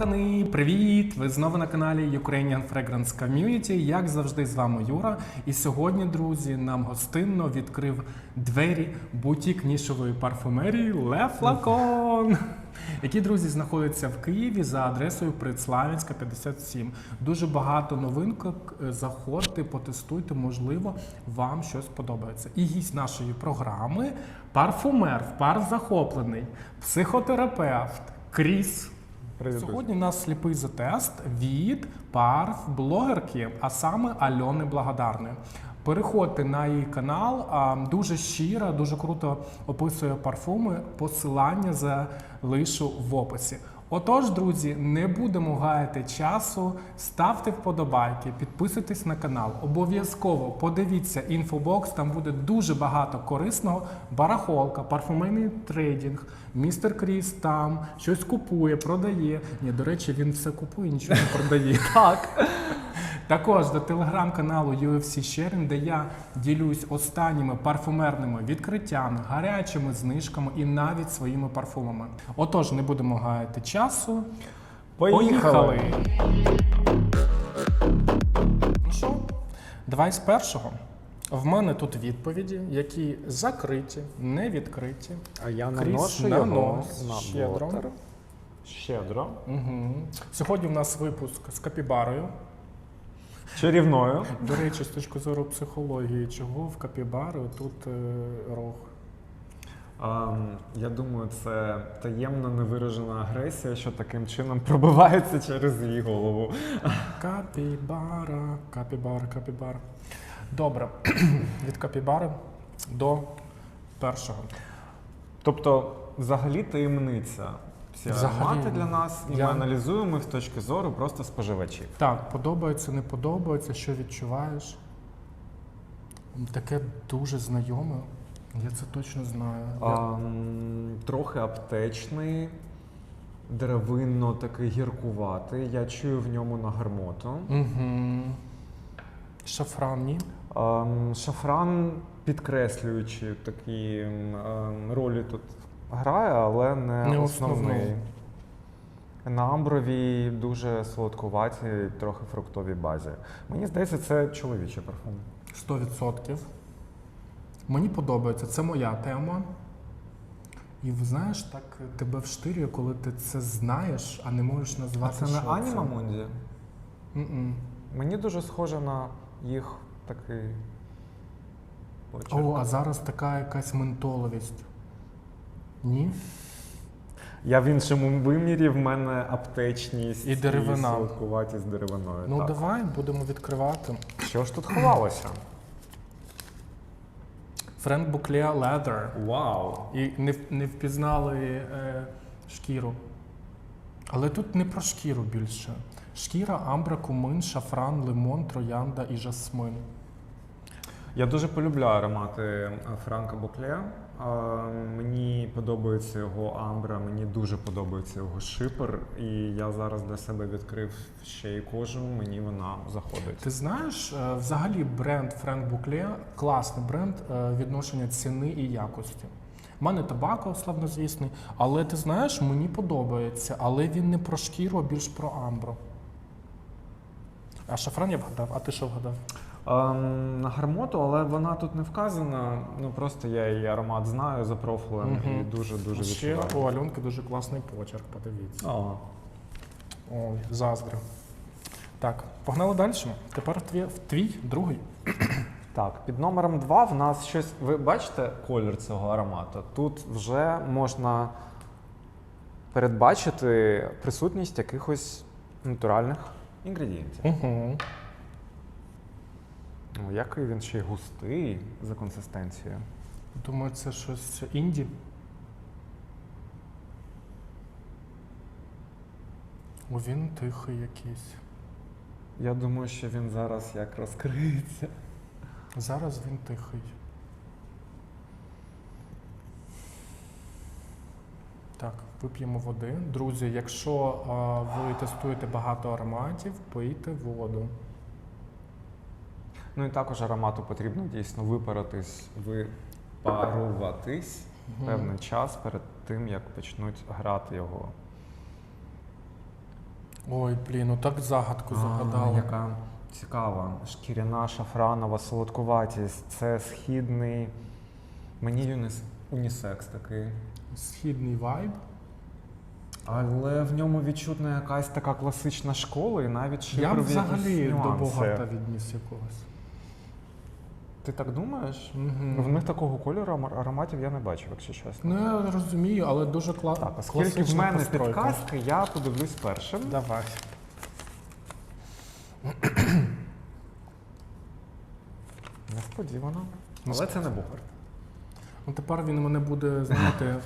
ботани, привіт! Ви знову на каналі Ukrainian Fragrance Community. Як завжди, з вами Юра. І сьогодні, друзі, нам гостинно відкрив двері бутік нішової парфумерії Le Flacon, які, друзі, знаходяться в Києві за адресою Предславянська 57. Дуже багато новинок. Е, Заходьте, потестуйте, можливо, вам щось подобається. І гість нашої програми парфумер, пар захоплений, психотерапевт Кріс. Привіт, Сьогодні у нас сліпий затест від парф блогерки, а саме Альони Благодарної. Переходьте на її канал. Дуже щира, дуже круто описує парфуми. Посилання залишу в описі. Отож, друзі, не будемо гаяти часу. Ставте вподобайки, підписуйтесь на канал. Обов'язково подивіться інфобокс. Там буде дуже багато корисного. Барахолка, парфумейний трейдинг. Містер Кріс там щось купує, продає. Ні, до речі, він все купує, нічого не продає. Так. Також до телеграм-каналу UFC Sharing, де я ділюсь останніми парфумерними відкриттями, гарячими знижками і навіть своїми парфумами. Отож, не будемо гаяти часу. Поїхали. Ну що, давай з першого. В мене тут відповіді, які закриті, не відкриті. А я наношу його нанос на щедро. Щедро. Угу. Сьогодні в нас випуск з капібарою. Чарівною. До речі, з точки зору психології, чого в капібари тут е, рог? Я думаю, це таємна невиражена агресія, що таким чином пробивається через її голову. Капібара, капібара, капібара. Добре, від капібари до першого. Тобто, взагалі таємниця. Ці Взагалі, аромати для нас, і я- ми аналізуємо їх з точки зору просто споживачів. Так, подобається, не подобається, що відчуваєш. Таке дуже знайоме. Я це точно знаю. Я- трохи аптечний, деревинно такий гіркуватий. Я чую в ньому нагармоту. Угу. Шафран, ні? Шафран, підкреслюючи такі ем, ролі тут грає, але не, Не основний. основний. На амбровій дуже солодкуватій, трохи фруктовій базі. Мені здається, це чоловічий парфум. 100%. Мені подобається, це моя тема. І знаєш, так тебе вштирює, коли ти це знаєш, а не можеш А назвати. це не Аніма Мунді? Мені дуже схоже на їх такий. О, а зараз така якась ментоловість. Ні? Я в іншому вимірі, в мене аптечність І деревина. солодкуватість деревиною. Ну так. давай будемо відкривати. Що ж тут ховалося? Френк Букле Leather. Вау! І не, не впізнали е, шкіру. Але тут не про шкіру більше. Шкіра, амбра, кумин, шафран, лимон, троянда і жасмин. Я дуже полюбляю аромати е, Франка Букле. Мені подобається його амбра, мені дуже подобається його шипер. І я зараз для себе відкрив ще й кожу, мені вона заходить. Ти знаєш, е, взагалі бренд Френк Букле класний бренд е, відношення ціни і якості. У мене табако славнозвісний, але ти знаєш, мені подобається, але він не про шкіру, а більш про амбру. А шафран я вгадав, а ти що вгадав? Ем, на гармоту, але вона тут не вказана. Ну просто я її аромат знаю за профілем Мгм. і дуже дуже Ще відчуваю. у Альонки дуже класний почерк, подивіться. О, Ой, заздрю. Так, погнали далі. Тепер твій, твій другий. Так, під номером 2 в нас щось. Ви бачите колір цього аромату? Тут вже можна передбачити присутність якихось натуральних інгредієнтів. Угу. Ну, який він ще й густий за консистенцією. Думаю, це щось інді. О, він тихий якийсь. Я думаю, що він зараз як розкриється. Зараз він тихий. Так, вип'ємо води. Друзі, якщо а, ви тестуєте багато ароматів, пийте воду. Ну і також аромату потрібно дійсно випаратись, випаруватись Мгм. певний час перед тим, як почнуть грати його Ой, блін, ну так загадку загадала. А, яка цікава. Шкіряна шафранова солодкуватість. Це східний. Мені юнис... унісекс такий. Східний вайб. Але в ньому відчутна якась така класична школа, і навіть Я б в якісь взагалі до нюанси. Богарта відніс якогось. Ти так думаєш? Мгм. В них такого кольору ароматів я не бачив, якщо чесно. Ну я розумію, але дуже кла... Так, оскільки в мене постройка. підказки, я подивлюсь першим. Давай. Несподівано. Але це не Богарт. Ну тепер він мене буде, знаєте,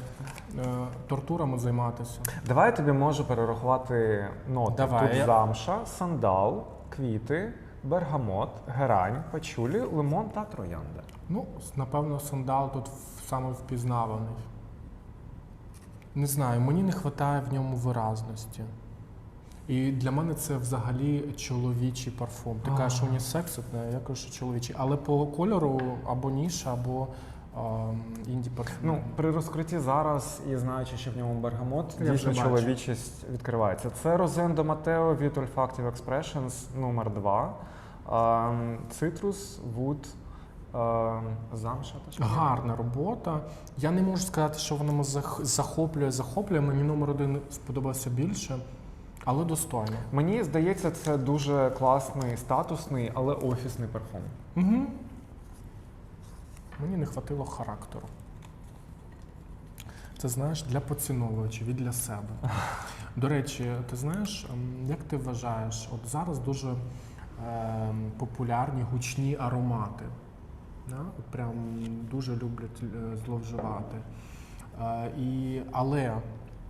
тортурами займатися. Давай я тобі можу перерахувати ноти. Давай, Тут замша, сандал, квіти, бергамот, герань, пачулі, лимон та троянда. Ну, напевно, сандал тут саме впізнаваний. Не знаю, мені не вистачає в ньому виразності. І для мене це взагалі чоловічий парфум. Ти кажеш, унісекс, от, я кажу, що чоловічий. Але по кольору або ніша, або інді парфум. Ну, при розкритті зараз і знаючи, що в ньому бергамот, Я дійсно вже бачу. чоловічість відкривається. Це Розендо Матео від Olfactive Expressions номер 2 Цитрус, вуд, ем, замша та що? Гарна робота. Я не можу сказати, що вона мене зах- захоплює, захоплює. Мені номер один сподобався більше, але достойно. Мені здається, це дуже класний, статусний, але офісний парфум. Угу. Мені не хватило характеру. Це знаєш для поціновувачів і для себе. До речі, ти знаєш, ем, як ти вважаєш, от зараз дуже ем, популярні гучні аромати. Да? От прям дуже люблять е, зловживати. Е, і, але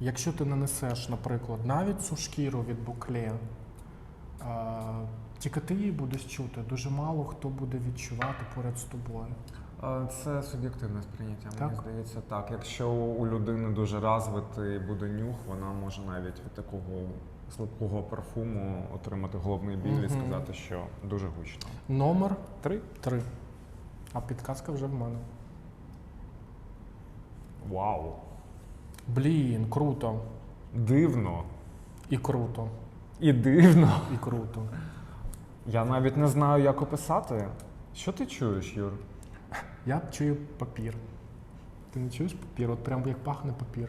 якщо ти нанесеш, наприклад, навіть цю шкіру від букле, е, тільки ти її будеш чути, дуже мало хто буде відчувати поряд з тобою. Це суб'єктивне сприйняття, мені здається, так. Якщо у людини дуже розвитий буде нюх, вона може навіть від такого слабкого парфуму отримати головний біль і сказати, що дуже гучно. Номер Три. 3. А підказка вже в мене. Вау! Блін, круто. Дивно. І круто. І дивно. І круто. Я навіть не знаю, як описати. Що ти чуєш, Юр? Я чую папір. Ти не чуєш папір? От прям як пахне папір.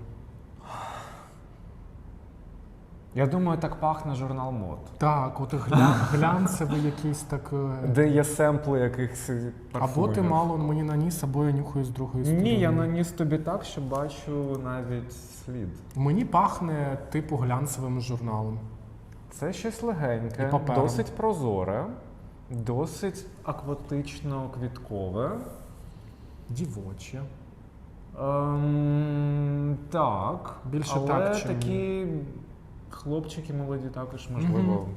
Я думаю, так пахне журнал мод. Так, от гля... глянцевий якийсь так. е, Де є семпли якихось парфумів. Або ти мало мені наніс, або я нюхаю з другої сторони. Ні, я наніс тобі так, що бачу навіть слід. Мені пахне типу глянцевим журналом. Це щось легеньке, І папером. досить прозоре, досить акватично-квіткове. Дівоче. Ем, так. Більше але так, чим- такі хлопчики молоді також, можливо,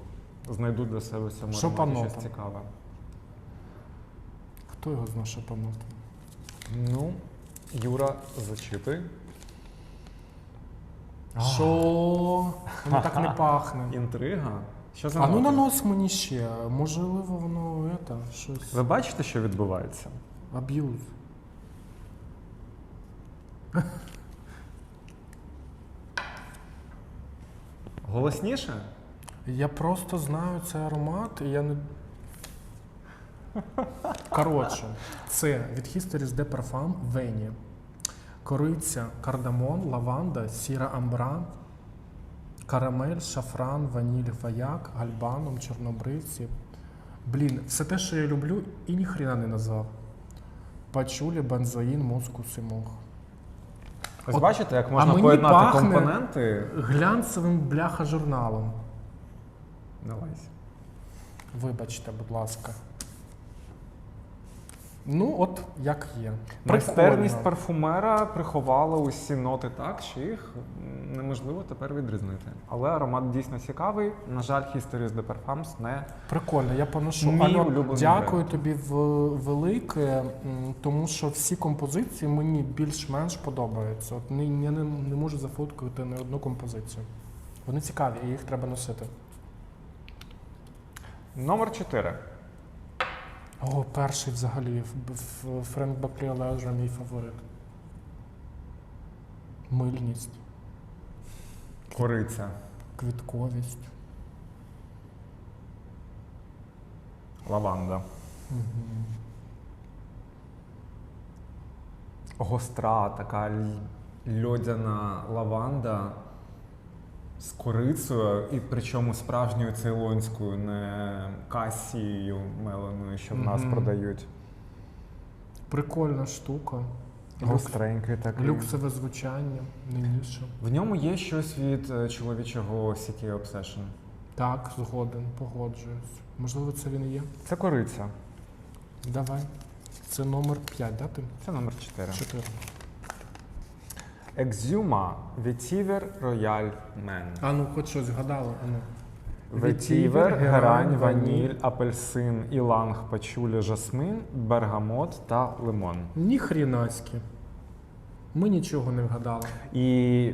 знайдуть для себе в цьому щось цікаве. Хто його знає шапанути? Ну, Юра, зачитуй. Що? Воно так не пахне. Інтрига. Що за А ну ноти? нанось мені ще. Можливо, воно это, щось. Ви бачите, що відбувається? Аб'юз. Голосніше? Я просто знаю цей аромат, і я не. Коротше, це від Histories de Parfum Вені. Кориця, кардамон, лаванда, сіра амбра, карамель, шафран, ваніль, фаяк, гальбанум, чорнобривці. Блін, все те, що я люблю, і ніхрена не назвав. Пачулі, бензоїн, мускус і мох. Ось От- бачите, як а можна мені поєднати пахне- компоненти. Глянцевим бляха журналом. Давайся. Вибачте, будь ласка. Ну, от як є. Майстерність Прикольно. парфумера приховала усі ноти так, що їх неможливо тепер відрізнити. Але аромат дійсно цікавий. На жаль, Histories de Parfums не Прикольно, я поношу. Мій Альон, улюблений дякую бренд. тобі в- велике, м, тому що всі композиції мені більш-менш подобаються. От не, я не, не можу зафоткати не одну композицію. Вони цікаві, і їх треба носити. номер 4. О, перший взагалі. Френк Бакліолежа мій фаворит. Мильність. Кориця. Квітковість. Лаванда. Угу. Гостра, така льодяна лаванда з корицею, і причому справжньою цейлонською, не касією меленою, що в нас Мгм. продають. Прикольна штука. Люкс- Гостренький такий. Люксове звучання, не ніше. В ньому є щось від е, чоловічого CK Obsession. Так, згоден, погоджуюсь. Можливо, це він і є. Це кориця. Давай. Це номер 5, да, ти? Це номер 4. 4. Екзюма Ветівер рояль мен. А ну, хоч щось згадала. Ану. ну. Ветівер, герань, ваніль, апельсин, іланг, пачуля, жасмин, бергамот та лимон. Ні хрінаськи. Ми нічого не вгадали. І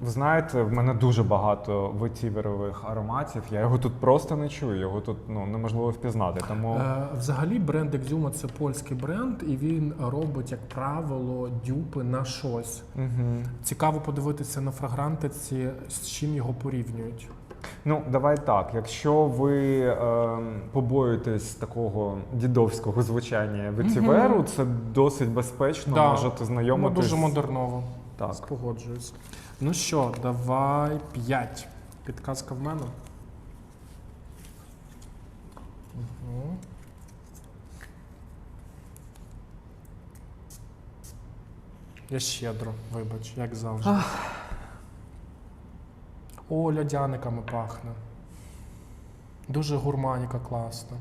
ви знаєте, в мене дуже багато ветіверових ароматів. Я його тут просто не чую, його тут ну, неможливо впізнати. Тому Е, взагалі бренд Exuma це польський бренд, і він робить, як правило, дюпи на щось. угу. Цікаво подивитися на фрагрантиці, з чим його порівнюють. ну давай так. Якщо ви е, побоюєтесь такого дідовського звучання ветіверу, Мгм. це досить безпечно. Да. Можете Ну, знайомитись. дуже модерново. Так. Погоджуюсь. Ну що, давай 5. Підказка в мене. Угу. Я щедро, вибач, як завжди. О, льодяниками пахне. Дуже гурманіка класна.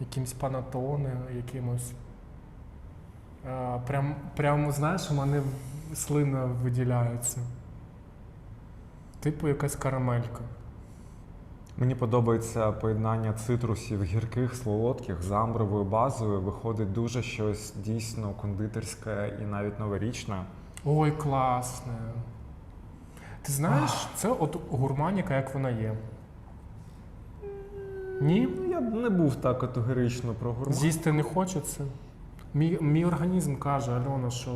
Якимсь панатони, якимось. Е, прям, прям, знаєш, у мене слина виділяється. Типу якась карамелька. Мені подобається поєднання цитрусів гірких, солодких з амбровою базою. Виходить дуже щось дійсно кондитерське і навіть новорічне. Ой, класне. Ти знаєш, це от гурманіка, як вона є. Ні? Я б не був так категорично про гурман. З'їсти не хочеться. Мій, мій організм каже, Альона, що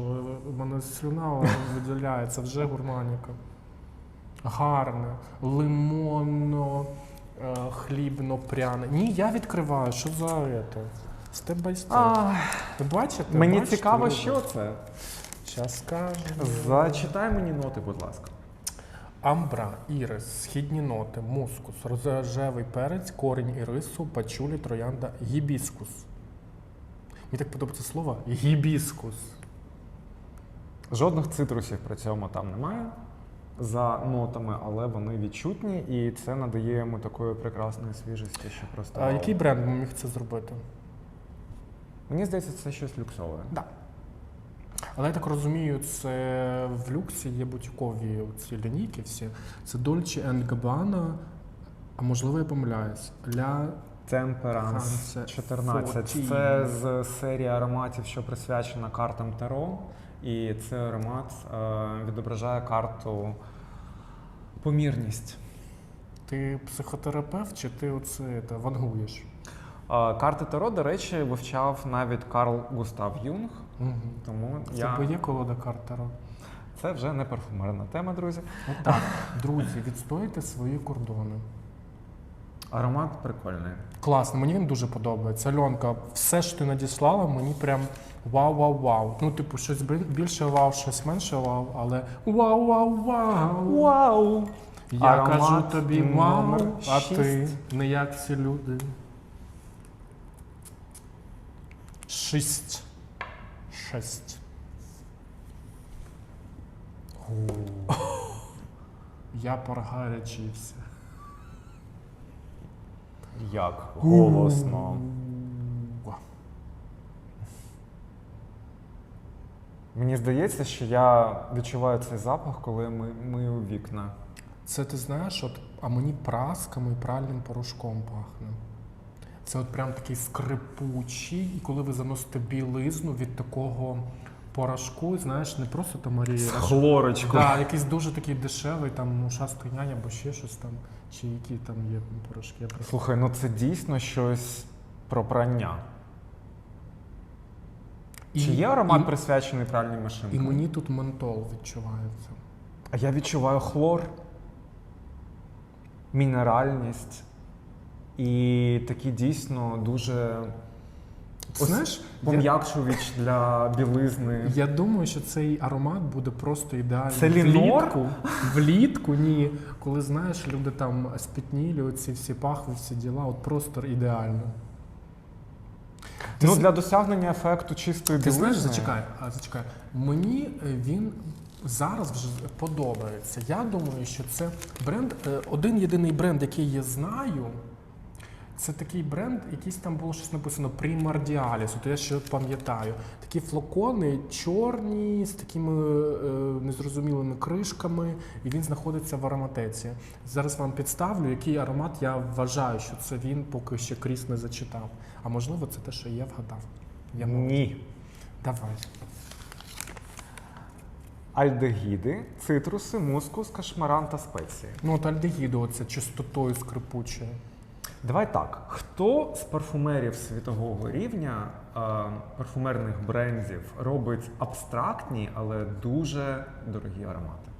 в мене слюна виділяється, вже гурманіка. Гарне, лимонно, е, хлібно, пряне. Ні, я відкриваю, що за це? Степ бай степ. Ви бачите? мені Бачите, цікаво, люди? що це. Щас скажу. Зачитай мені ноти, будь ласка. Амбра, ірис, східні ноти, мускус, рожевий перець, корінь ірису, пачулі, троянда, гібіскус. Мені так подобається слово гібіскус. Жодних цитрусів при цьому там немає за нотами, але вони відчутні, і це надає йому такої прекрасної свіжості, що просто. А який бренд міг це зробити? Мені здається, це щось люксове. Да. Але я так розумію, це в люксі є бутікові ці лінійки всі. Це Dolce Gabbana, а можливо я помиляюсь. Ля 14. 14. Це з серії ароматів, що присвячена картам Таро. І цей аромат е, відображає карту помірність. ти психотерапевт чи ти оце та, вангуєш? Е, карти Таро, до речі, вивчав навіть Карл Густав Юнг. Угу. Тому В я... є колода Картера? це вже не парфумерна тема, друзі. Отак, друзі, відстоїте свої кордони. Аромат прикольний. Класно, мені він дуже подобається. Альонка, все, що ти надіслала, мені прям вау-вау-вау. Ну, типу, щось більше вау, щось менше вау, але вау-вау-вау. Вау! Я Аромат кажу тобі вау, номер а ти шість. не як всі люди. Шість. Шесть. Я поргарячився. Як голосно. Мені здається, що я відчуваю цей запах, коли ми мию вікна. Це ти знаєш, от, а мені прасками і пральним порошком пахне. Це от прям такий скрипучий, і коли ви заносите білизну від такого порошку, знаєш, не просто там Марія. а що- хлорочкою. Да, якийсь дуже такий дешевий, там ушастий нянь або ще щось там, чи які там є порошки. Я просто... Слухай, ну це дійсно щось про прання. Чи є аромат і, присвячений пральній машинці? і мені тут ментол відчувається. А я відчуваю хлор, мінеральність. І такі дійсно дуже Ось Знаєш, я, пом'якшувач для білизни. я думаю, що цей аромат буде просто ідеальний Це лінор? влітку. Влітку, ні. Коли знаєш, люди там спітнілі, оці всі пахви, всі діла, от просто ідеально. Ти Ну, з- для досягнення ефекту чистої Ти знаєш, зачекай, а зачекай. Мені е, він зараз вже подобається. Я думаю, що це бренд, е, один єдиний бренд, який я знаю. Це такий бренд, якийсь там було щось написано Primordialis, от я ще пам'ятаю. Такі флакони чорні з такими е, незрозумілими кришками, і він знаходиться в ароматеці. Зараз вам підставлю, який аромат я вважаю, що це він, поки ще Кріс не зачитав. А можливо, це те, що я вгадав. Я. Ні. Давай. Альдегіди, цитруси, мускус, кашмаран та спеції. Ну, от альдегіду, оце чистотою скрипучою. Давай так. Хто з парфумерів світового рівня, е, парфумерних брендів, робить абстрактні, але дуже дорогі аромати?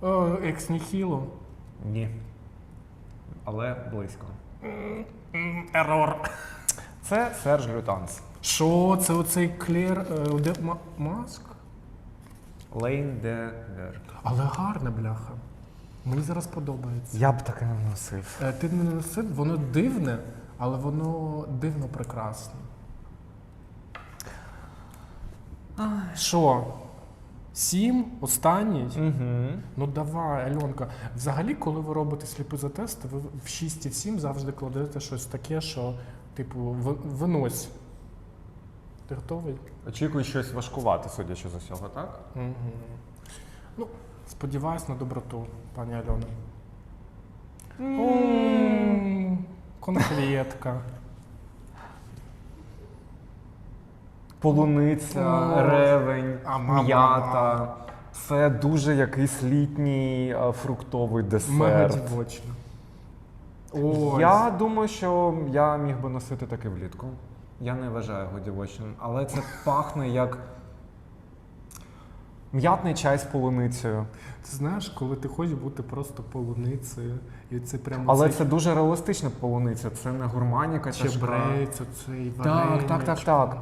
О, екс ніхіло. Ні. Але близько. Ерор. Це Серж Лютанс. Що це оцей клер е, маск? Лейн де Вер. Але гарна бляха. Мені зараз подобається. Я б таке не носив. Е, Ти не носив, воно дивне, але воно дивно прекрасне. Що? Сім? Останній? Угу. Ну давай, Альонка. Взагалі, коли ви робите сліпи за тести, ви в 6 і в 7 завжди кладете щось таке, що, типу, ви- винось. Ти готовий? Очікую щось важкувати, судячи з усього, так? Угу. Ну, сподіваюсь на доброту, пані Альона. М, Конкретка. Полуниця, О. ревень, м'ята. Це дуже якийсь літній а, фруктовий Мега десерт. Ось. Я думаю, що я міг би носити таке влітку. Я не вважаю його дівочним, але це пахне як м'ятний чай з полуницею. Ти знаєш, коли ти хочеш бути просто полуницею, і це прямо Але цей це дуже реалістична полуниця, це не гурманіка тяжка. чебрець, оцей Так, так, так, так.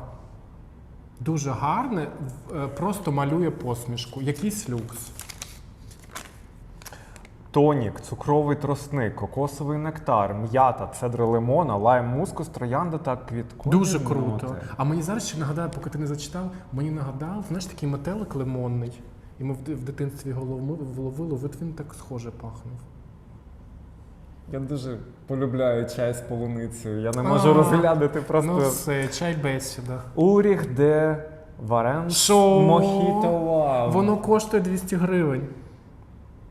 Дуже гарне, е, просто малює посмішку. Якийсь люкс. Тонік, цукровий тросник, кокосовий нектар, м'ята, цедра лимона, лайм мускус, троянда та квіткові Дуже круто. ноти. А мені зараз ще нагадає, поки ти не зачитав, мені нагадав, знаєш, такий метелик лимонний. І ми в, в дитинстві його вловили, от він так схоже пахнув. Я дуже полюбляю чай з полуницею. Я не А, можу розглядати просто. Ну все, чай бесіда. Уріх де Варен? Мохіто. Воно коштує 200 гривень.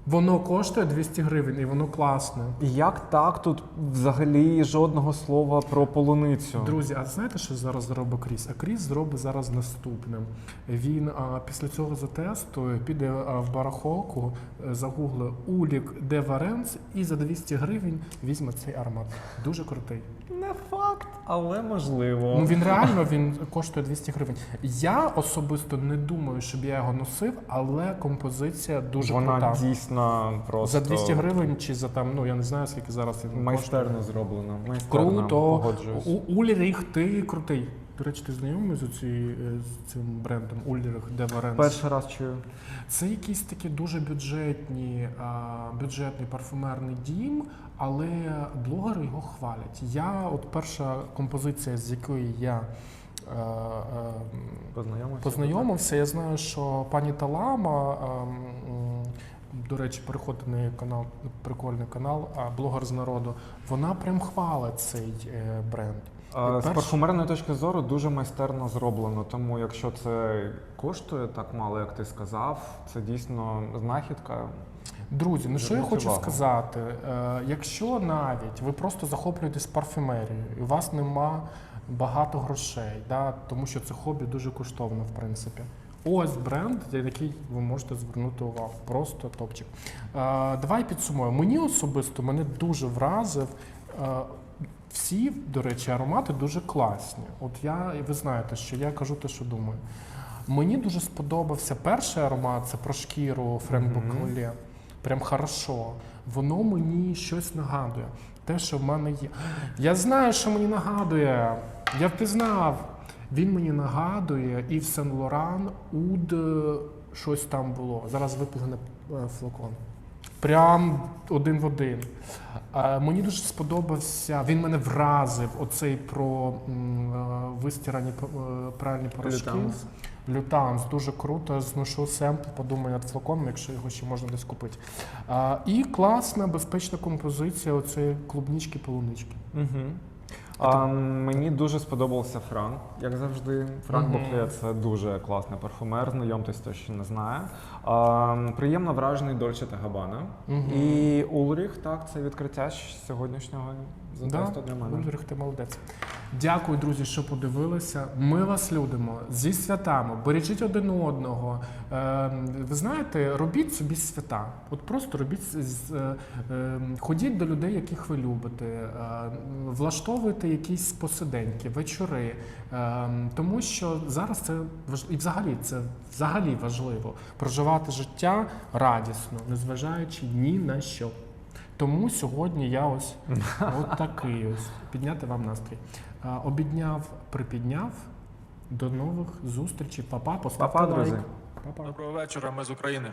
Воно коштує 200 гривень і воно класне. І Як так тут взагалі жодного слова про полуницю? Друзі, а знаєте, що зараз зробить Кріс? А Кріс зробить зараз наступне. Він а, після цього затестує, піде а, в барахолку, е, загуглить Улік де Варенц і за 200 гривень візьме цей аромат. Дуже крутий. Не факт, але можливо. Ну він реально він коштує 200 гривень. Я особисто не думаю, щоб я його носив, але композиція дуже Вона крута. дійсно просто За 200 гривень чи за там, ну я не знаю скільки зараз він коштує. майстерно зроблено. Майстерно, Круто. погоджуюсь. У Ульріх, ти крутий. До речі, ти знайомий з, цією, е, з цим брендом Ульріх Деваренс? Перший раз чую. Це якісь такі дуже бюджетні, а, бюджетний парфумерний дім, але блогери його хвалять. Я, от перша композиція, з якої я е, е, Познайомився. познайомився, я знаю, що пані Талама, до речі, на її канал, прикольний канал, а блогер з народу, вона прям хвалить цей бренд. З парфумерної точки зору дуже майстерно зроблено, тому якщо це коштує так мало, як ти сказав, це дійсно знахідка. Друзі, ну що я хочу увагу. сказати? Е, якщо навіть ви просто захоплюєтесь парфюмерією, і у вас нема багато грошей, да, тому що це хобі дуже коштовно, в принципі. Ось бренд, на який ви можете звернути увагу. Просто топчик. Е, давай підсумуємо. Мені особисто мене дуже вразив. Всі, до речі, аромати дуже класні. От я, і ви знаєте, що я кажу те, що думаю. Мені дуже сподобався перший аромат, це про шкіру Френк. Боколе. Прям хорошо. Воно мені щось нагадує. те, що в мене є. Я знаю, що мені нагадує. Я впізнав. Він мені нагадує Ів Сен Лоран, Уд, щось там було. Зараз виплине е, флакон. Прям один в один. Е, Мені дуже сподобався. Він мене вразив. Оцей про е, вистирані е, пральні порошки. Лютанс. Дуже круто. Зношу семпл, подумаю над флаконом, якщо його ще можна десь купити. І класна, безпечна композиція оцеї клубнички полунички. Угу. А, мені дуже сподобався Франк, як завжди. Франк Мгм. Бокле це дуже класний парфумер, знайомтесь, хто ще не знає. А, приємно вражений Дольче та Габана. Мгм. І Улріх, так, це відкриття сьогоднішнього да, для мене. Улріх, ти молодець. Дякую, друзі, що подивилися. Ми вас любимо зі святами. Бережіть один одного. Е, ви знаєте, робіть собі свята. От просто робіть е, е, ходіть до людей, яких ви любите, е, влаштовуйте якісь посиденьки, вечори. Е, тому що зараз це важ... і взагалі це взагалі важливо проживати життя радісно, незважаючи ні на що. Тому сьогодні я ось от такий ось підняти вам настрій. Обідняв, припідняв. До нових зустрічей. Папа, поставте Па-па, друзі. Па-па. Доброго вечора, ми з України.